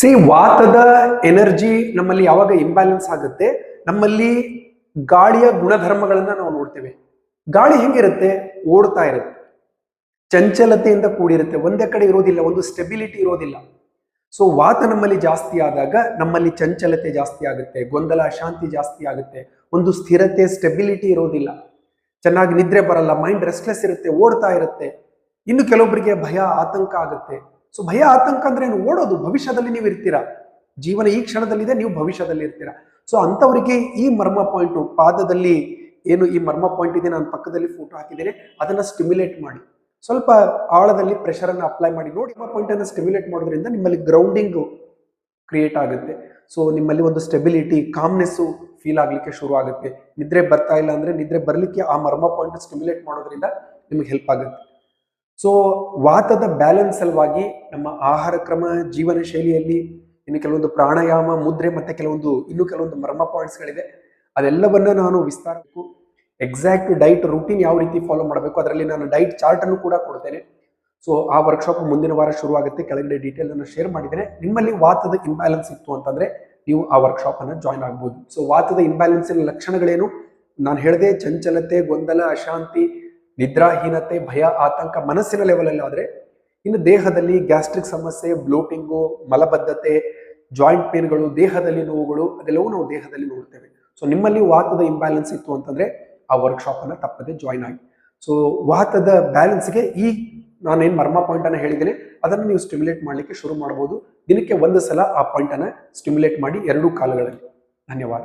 C ವಾತದ energy ನಮ್ಮಲ್ಲಿ ಯಾವಾಗ imbalance ಆಗುತ್ತೆ? ನಮ್ಮಲ್ಲಿ ಗಾಳಿಯ ಗುಣಧರ್ಮಗಳನ್ನ ನಾವು ನೋಡ್ತೇವೆ. ಗಾಳಿ ಹೆಂಗಿರುತ್ತೆ? ಓಡ್ತಾ ಇರುತ್ತೆ. ಚಂಚಲತೆಯಿಂದ ಕೂಡಿರುತ್ತೆ. ಒಂದೇ ಕಡೆ ಇರೋದಿಲ್ಲ, ಒಂದು ಸ್ಟೆಬಿಲಿಟಿ ಇರೋದಿಲ್ಲ. ಸೊ ವಾತ ನಮ್ಮಲ್ಲಿ ಜಾಸ್ತಿ ಆದಾಗ ನಮ್ಮಲ್ಲಿ ಚಂಚಲತೆ ಜಾಸ್ತಿ ಆಗುತ್ತೆ, ಗೊಂದಲ, ಅಶಾಂತಿ ಜಾಸ್ತಿ ಆಗುತ್ತೆ. ಒಂದು ಸ್ಥಿರತೆ ಸ್ಟೆಬಿಲಿಟಿ ಇರೋದಿಲ್ಲ. ಚೆನ್ನಾಗಿ ನಿದ್ರೆ ಬರಲ್ಲ ಮೈಂಡ್ ರೆಸ್ಟ್ಲೆಸ್ ಇರುತ್ತೆ, ಓಡ್ತಾ ಇರುತ್ತೆ. ಇನ್ನು ಕೆಲವೊಬ್ಬರಿಗೆ ಭಯ, ಆತಂಕ ಆಗುತ್ತೆ. ಸೊ ಭಯ ಆತಂಕ ಅಂದ್ರೆ ಏನು? ಓಡೋದು. ಭವಿಷ್ಯದಲ್ಲಿ ನೀವು ಇರ್ತೀರಾ? ಜೀವನ ಈ ಕ್ಷಣದಲ್ಲಿದೆ, ನೀವು ಭವಿಷ್ಯದಲ್ಲಿ ಇರ್ತೀರಾ? ಸೊ ಅಂಥವರಿಗೆ ಈ ಮರ್ಮ ಪಾಯಿಂಟು ಪಾದದಲ್ಲಿ ಏನು ಈ ಮರ್ಮ ಪಾಯಿಂಟ್ ಇದೆ, ನಾನು ಪಕ್ಕದಲ್ಲಿ ಫೋಟೋ ಹಾಕಿದ್ದೇನೆ, ಅದನ್ನ ಸ್ಟಿಮ್ಯುಲೇಟ್ ಮಾಡಿ. ಸ್ವಲ್ಪ ಆಳದಲ್ಲಿ ಪ್ರೆಷರನ್ನು ಅಪ್ಲೈ ಮಾಡಿ. ನೋಡಿ, ಮರ್ಮ ಪಾಯಿಂಟ್ ಅನ್ನು ಸ್ಟಿಮ್ಯುಲೇಟ್ ಮಾಡೋದ್ರಿಂದ ನಿಮ್ಮಲ್ಲಿ ಗ್ರೌಂಡಿಂಗ್ ಕ್ರಿಯೇಟ್ ಆಗುತ್ತೆ. ಸೊ ನಿಮ್ಮಲ್ಲಿ ಒಂದು ಸ್ಟೆಬಿಲಿಟಿ ಕಾಮ್ನೆಸ್ಸು ಫೀಲ್ ಆಗಲಿಕ್ಕೆ ಶುರು ಆಗುತ್ತೆ. ನಿದ್ರೆ ಬರ್ತಾ ಇಲ್ಲ ಅಂದ್ರೆ ನಿದ್ರೆ ಬರಲಿಕ್ಕೆ ಆ ಮರ್ಮ ಪಾಯಿಂಟ್ ಸ್ಟಿಮ್ಯುಲೇಟ್ ಮಾಡೋದ್ರಿಂದ ನಿಮಗೆ ಹೆಲ್ಪ್ ಆಗುತ್ತೆ. ಸೊ ವಾತದ ಬ್ಯಾಲೆನ್ಸ್ ಸಲುವಾಗಿ ನಮ್ಮ ಆಹಾರ ಕ್ರಮ, ಜೀವನ ಶೈಲಿಯಲ್ಲಿ ಇನ್ನು ಕೆಲವೊಂದು ಪ್ರಾಣಾಯಾಮ, ಮುದ್ರೆ ಮತ್ತೆ ಕೆಲವೊಂದು, ಇನ್ನು ಕೆಲವೊಂದು ಮರ್ಮ ಪಾಯಿಂಟ್ಸ್ಗಳಿದೆ ಅದೆಲ್ಲವನ್ನ ನಾನು ವಿಸ್ತಾರಕ್ಕೂ ಎಕ್ಸಾಕ್ಟ್ ಡೈಟ್ ರೂಟೀನ್ ಯಾವ ರೀತಿ ಫಾಲೋ ಮಾಡಬೇಕು, ಅದರಲ್ಲಿ ನಾನು ಡೈಟ್ ಚಾರ್ಟ್ ಅನ್ನು ಕೂಡ ಕೊಡ್ತೇನೆ. ಸೊ ಆ ವರ್ಕ್ಶಾಪ್ ಮುಂದಿನ ವಾರ ಶುರು ಆಗುತ್ತೆ ಕೆಳಗಡೆ ಡೀಟೇಲ್ ಅನ್ನು ಶೇರ್ ಮಾಡಿದ್ದೇನೆ. ನಿಮ್ಮಲ್ಲಿ ವಾತದ ಇಂಬ್ಯಾಲೆನ್ಸ್ ಇತ್ತು ಅಂತಂದ್ರೆ ನೀವು ಆ ವರ್ಕ್ಶಾಪ್ ಅನ್ನು ಜಾಯ್ನ್ ಆಗ್ಬೋದು. ಸೊ ವಾತದ ಇಂಬ್ಯಾಲೆನ್ಸಿನ ಲಕ್ಷಣಗಳೇನು? ನಾನು ಹೇಳಿದೆ, ಚಂಚಲತೆ, ಗೊಂದಲ, ಅಶಾಂತಿ ನಿದ್ರಾಹೀನತೆ, ಭಯ, ಆತಂಕ ಮನಸ್ಸಿನ ಲೆವೆಲಲ್ಲಿ ಆದರೆ ಇನ್ನು ದೇಹದಲ್ಲಿ ಗ್ಯಾಸ್ಟ್ರಿಕ್ ಸಮಸ್ಯೆ ಬ್ಲೋಟಿಂಗು ಮಲಬದ್ಧತೆ ಜಾಯಿಂಟ್ ಪೇನ್ಗಳು ದೇಹದಲ್ಲಿ ನೋವುಗಳು, ಅದೆಲ್ಲವೂ ನಾವು ದೇಹದಲ್ಲಿ ನೋಡ್ತೇವೆ. ಸೊ ನಿಮ್ಮಲ್ಲಿ ವಾತದ ಇಂಬ್ಯಾಲೆನ್ಸ್ ಇತ್ತು ಅಂತಂದ್ರೆ ಆ ವರ್ಕ್ಶಾಪ್ ಅನ್ನ ತಪ್ಪದೆ ಜಾಯ್ನ್ ಆಗಿ. ಸೊ ವಾತದ ಬ್ಯಾಲೆನ್ಸ್ಗೆ ಈ ನಾನೇನು ಮರ್ಮ ಪಾಯಿಂಟ್ ಅನ್ನ ಹೇಳಿದ್ದೇನೆ, ಅದನ್ನು ನೀವು ಸ್ಟಿಮ್ಯುಲೇಟ್ ಮಾಡಲಿಕ್ಕೆ ಶುರು ಮಾಡಬಹುದು ದಿನಕ್ಕೆ ಒಂದು ಸಲ ಆ ಪಾಯಿಂಟ್ ಅನ್ನ ಸ್ಟಿಮ್ಯುಲೇಟ್ ಮಾಡಿ ಎರಡೂ ಕಾಲಗಳಲ್ಲಿ. ಧನ್ಯವಾದ.